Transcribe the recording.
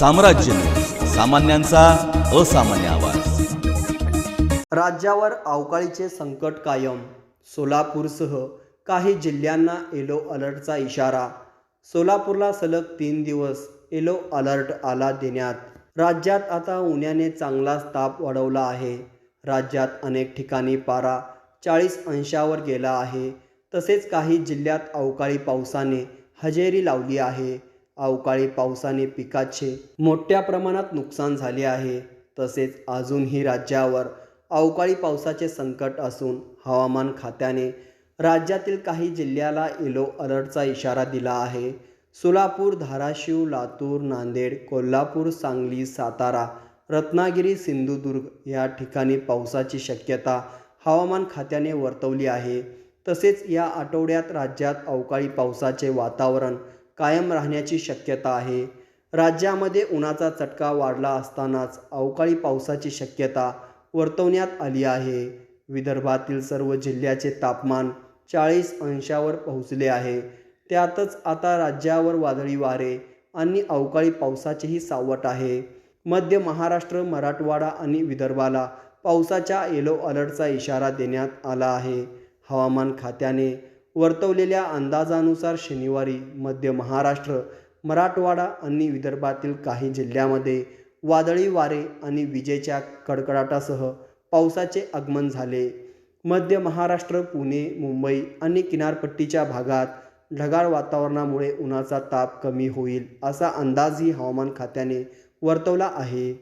साम्राज्य. सामान्यांचा असामान्य आवाज. राज्यावर अवकाळीचे संकट कायम. सोलापूरसह काही जिल्ह्यांना येलो अलर्टचा इशारा. सोलापूरला सलग तीन दिवस येलो अलर्ट आला देण्यात. राज्यात आता उन्हाने चांगलाच ताप वाढवला आहे. राज्यात अनेक ठिकाणी पारा चाळीस अंशावर गेला आहे. तसेच काही जिल्ह्यात अवकाळी पावसाने हजेरी लावली आहे. अवकाळी पावसाने पिकाचे मोठ्या प्रमाणात नुकसान झाले आहे. तसेच अजूनही राज्यावर अवकाळी पावसाचे संकट असून हवामान खात्याने राज्यातील काही जिल्ह्याला येलो अलर्टचा इशारा दिला आहे. सोलापूर धाराशिव लातूर नांदेड कोल्हापूर सांगली सातारा रत्नागिरी सिंधुदुर्ग या ठिकाणी पावसाची शक्यता हवामान खात्याने वर्तवली आहे. तसेच या आठवड्यात राज्यात अवकाळी पावसाचे वातावरण कायम राहण्याची शक्यता आहे. राज्यामध्ये उन्हाचा चटका वाढला असतानाच अवकाळी पावसाची शक्यता वर्तवण्यात आली आहे. विदर्भातील सर्व जिल्ह्याचे तापमान चाळीस अंशावर पोहोचले आहे. त्यातच आता राज्यावर वादळी वारे आणि अवकाळी पावसाचीही सावट आहे. मध्य महाराष्ट्र मराठवाडा आणि विदर्भाला पावसाच्या येलो अलर्टचा इशारा देण्यात आला आहे. हवामान खात्याने वर्तवलेल्या अंदाजानुसार शनिवारी मध्य महाराष्ट्र मराठवाडा आणि विदर्भातील काही जिल्ह्यामध्ये वादळी वारे आणि विजेच्या कडकडाटासह पावसाचे आगमन झाले. मध्य महाराष्ट्र पुणे मुंबई आणि किनारपट्टीच्या भागात ढगाळ वातावरणामुळे उन्हाचा ताप कमी होईल असा अंदाजही हवामान खात्याने वर्तवला आहे.